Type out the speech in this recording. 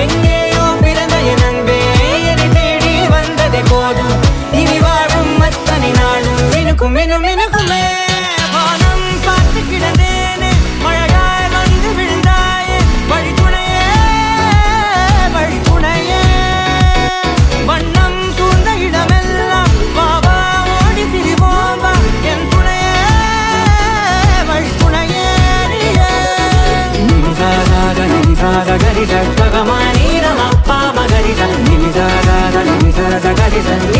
எங்கேயோ பிறந்த என் அன்பே என்னை தேடி வந்ததே போதும். இனி even